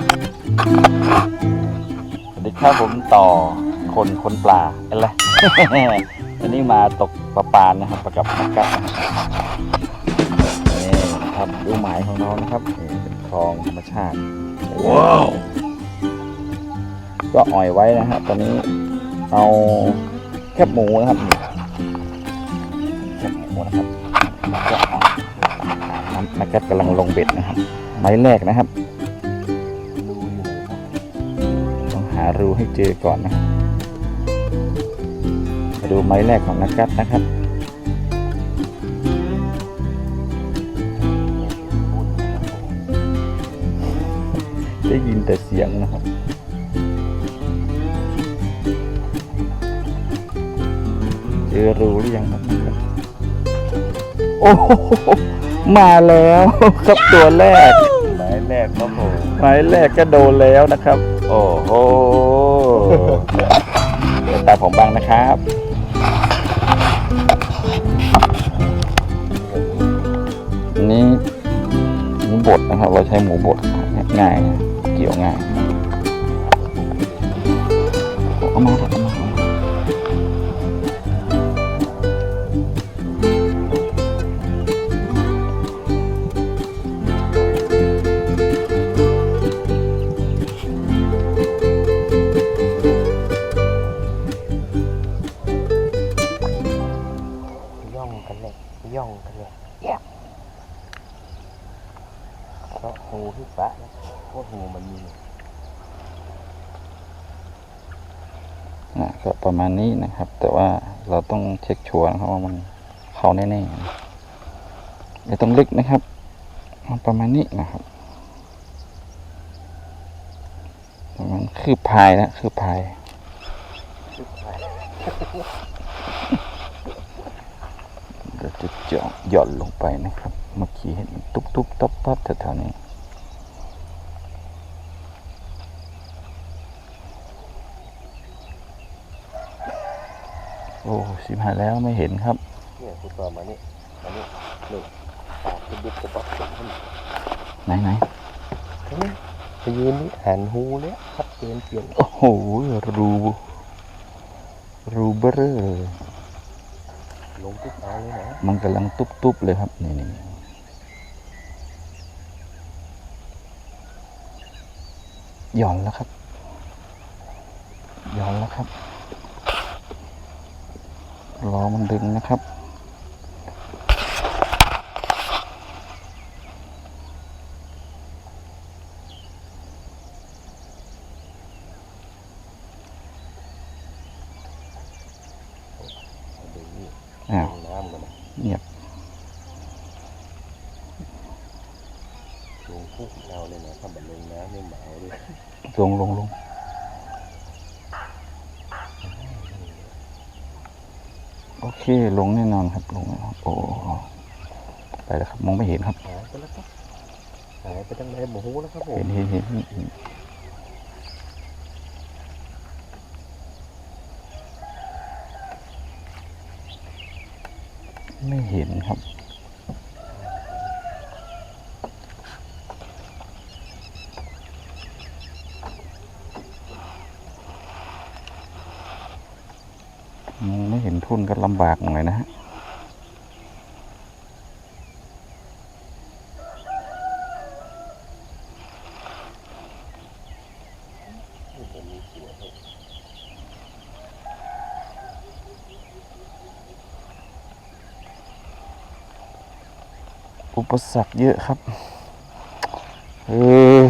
สวัสดีครับผมต่อคนคนปลาอะไร วันนี้มาตกปลาปานนะครับประกับนักกัดนะครับนี่ครับดูหมายของน้องนะครับนี่เป็นคลองธรรมชาติ ว้าว ก็อ่อยไว้นะฮะตอนนี้เอาแคบหมูนะครับนี่แคบหมูนะครับก็อ่อยน้ำนักกัดกำลังลงเบ็ดนะครับไม้แรกนะครับารูให้เจอก่อนนะมาดูไม้แรกของนักกัดนะครับได้ยินแต่เสียงนะครับเจอรูหรือยังครับนักกัดโอ้โหมาแล้วครับตัวแรกหมายแรกครับผมหมายแรกก็โดนแล้วนะครับ โอ้โหเดี๋ยวตาผมบ้างนะครับอันนี้หมูบดนะครับ เราใช้หมูบดง่ายๆเกี่ยวง่ายเอามาเอามา กันเพราะหูที่ปะเพรหูมันมีอะก็ประมาณนี้นะครับ แต่ว่าเราต้องเช็คชัวร์นะครับว่ามันเข้าแน่ๆไม่ต้องลึกนะครับ ประมาณนี้นะครับประมาณคืบพายนะคืบพายชุดไทยเราจะจาะ หย่อนลงไปนะครับ เมื่อกี้เห็นมันตุ๊บตุ๊บตับตับแถวๆนี้โอ้สิบหายแล้วไม่เห็นครับเนี่ยคุณต่อมานี่มานี่หนึ่งปากคุณดุกกระบอกผมขึ้นไหนไหนเฮ้ยไปยืนนี่หันหูเลยชัดเจนเปลี่ยนโอ้โหรูรูเบอร์เรอ ลงตุ๊บเอาเลยนะมันกำลังตุ๊บตุ๊บเลยครับนี่นี่หย่อนแล้วครับหย่อนแล้วครับรอมันดึงนะครับ เอาดึงนี่ อ้าวลงน้ำกันนะเงียบลงปุ๊บเอาเลยนะถ้าแบบลงน้ำไม่เหมาเลยลงลงลงโอเค ลงแน่นอนครับ ลงแน่นอนโอ้ไปแล้วครับ มองไม่เห็นครับหายไปแล้วครับหายไปตั้งแต่หมูแล้วครับผมเห็นเห็นเห็นเห็น ไม่เห็นครับ ไม่เห็นทุนก็ลำบากหน่อยนะฮะ อุ ปสรรคเยอะครับ เออ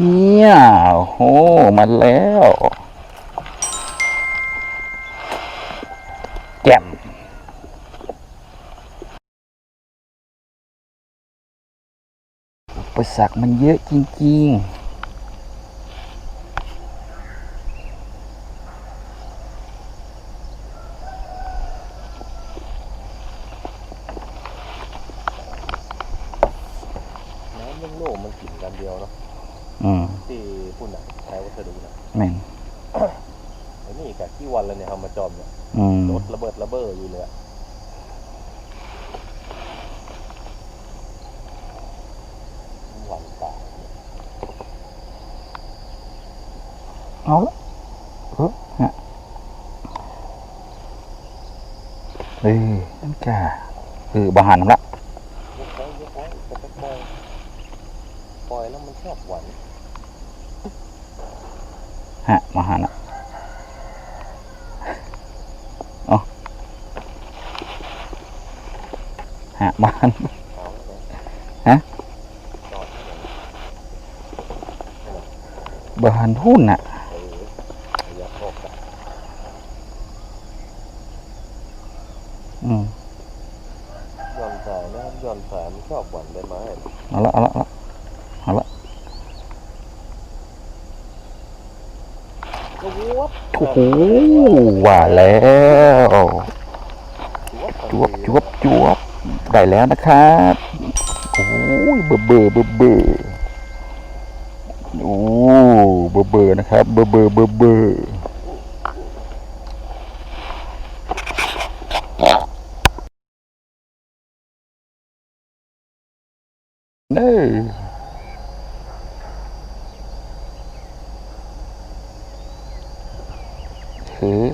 เนี่ยโอ้มันแล้วแจ่มอุปสรรคมันเยอะจริง ๆ ใช้วัสดุนะแม่นไอ้นี่กับที่วันเลยเนี่ยทำมาจอมเนี่ยอืมรถระเบิดระเบ้ออยู่เลยอะหวันตายเอาละเออฮะเอ้ยนั่นกาเออบาหันละยกไว้ยกไว้จะไปปล่อยปล่อยแล้วมันชอบหวัน ฮะบาหันละเอาฮะบาหันเอาแล้วฮะจอดที่ไหนบาหันหุ้นน่ะเอออยากบอกกันอืมย้อนสายนะครับย้อนสายมันชอบหวันได้ไหมเอาละเอาละเอาละ ก็วับ โอ้โหว่าแล้วจวบจวบจวบจวได้แล้วนะครับโอ้ยเบอร์เบอร์เบอร์เบอร์โอ้เบอร์เบอร์นะครับ เบอร์เบอร์เบอร์เบอร์เน้อเฮ้ย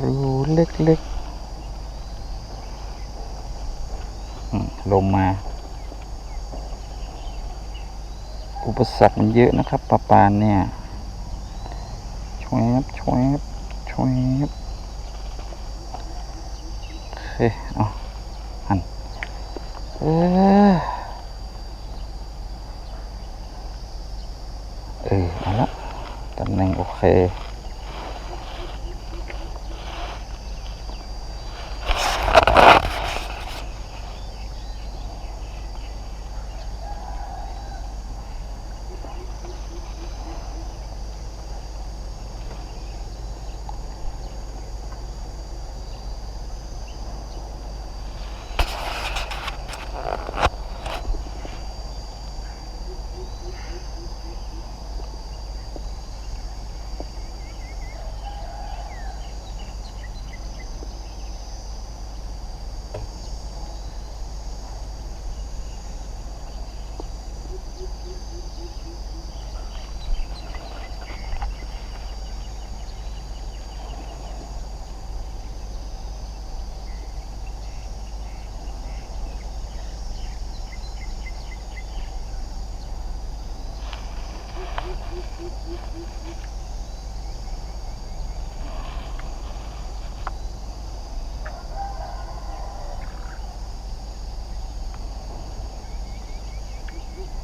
รูเล็กๆลมมา อุปสรรคมันเยอะนะครับปลาปานเนี่ยชวบชวบชวบโอเคเอาหันเออเออเอาละตำแหน่งโอเค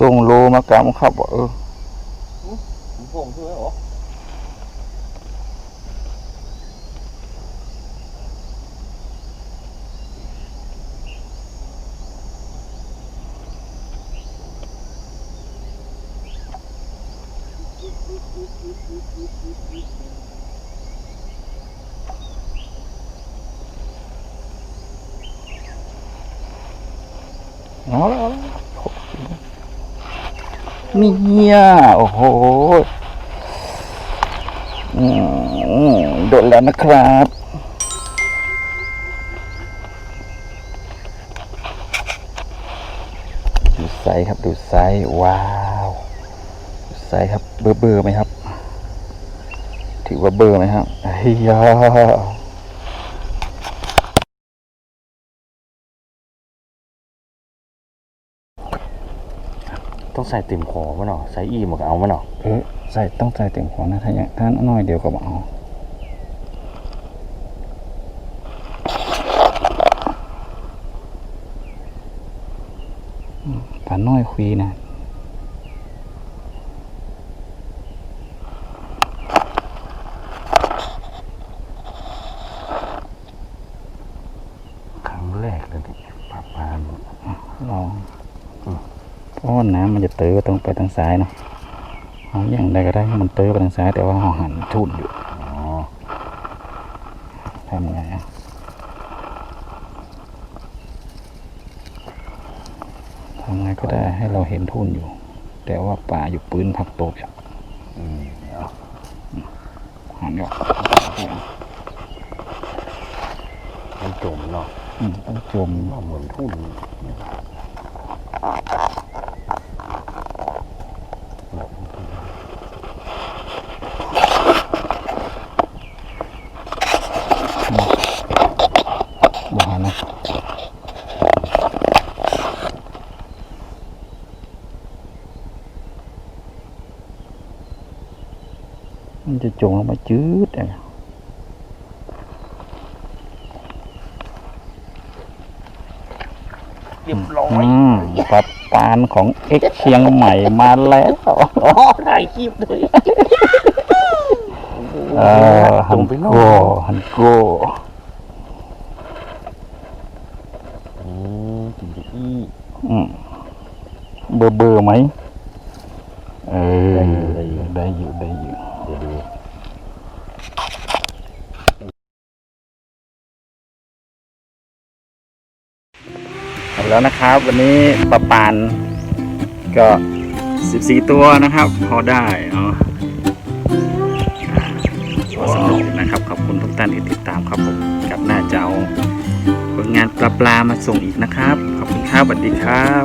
ส่งโลมากำครับว่าเออผมผมช่วยหรอเอาละเอาละ เนี่ยโอ้โหโดดแล้วนะครับส์ครับดูไซส์ว้าวดูไซส์ครับเบอร์เบอร์ไหมครับ ถือว่าเบอร์ไหมครับเฮีย ต้องใส่เต็มคอมันเนาะใส่อีมันก็เอามันเนาะเออใส่ต้องใส่เต็มขอนะถ้าอย่างถ้าน้อยเดียวก็บเอาอืมปลาน้อยคุยนะ ครั้งแรกเลยที่ปลาปลา ลองเพราะ ว่าน้ำมันจะเตอตรงไปทางซ้ายเนาะเอาอย่างใดก็ได้ให้มันเตอไปทางซ้ายแต่ว่าเราหันทุนอยู่อ๋อทำไงอะทำไงก็ได้ให้เราเห็นทุนอยู่ แต่ว่าป่าอยู่ปืนผักตบอะอืมเอาหันออกมันจมเนาะอืมต้องจมว่าเหมือนทุ่น บ่หันนะ มันจะจมลงมาจืดอะเรียบร้อยอืมปลาปานของเอ็กเชียงใหม่มาแล้วอ๋อถ่ายคลิปเลยเออจฮัมนไปโน่โก้ฮันโก้อืมจิงจะอี้อืมเบอร์เบอร์ไหมเออได้อยู่ได้ได้ออยู่ยู่ได้อยู่ เดี๋ยวดู แล้วนะครับ วันนี้ปลาปานก็ 14 ตัวนะครับ พอได้เนาะสนุกนะครับ ขอบคุณทุกท่านที่ติดตามครับผมกับหน้าจะเอาผลงานปลาปลามาส่งอีกนะครับ ขอบคุณครับสวัสดีครับ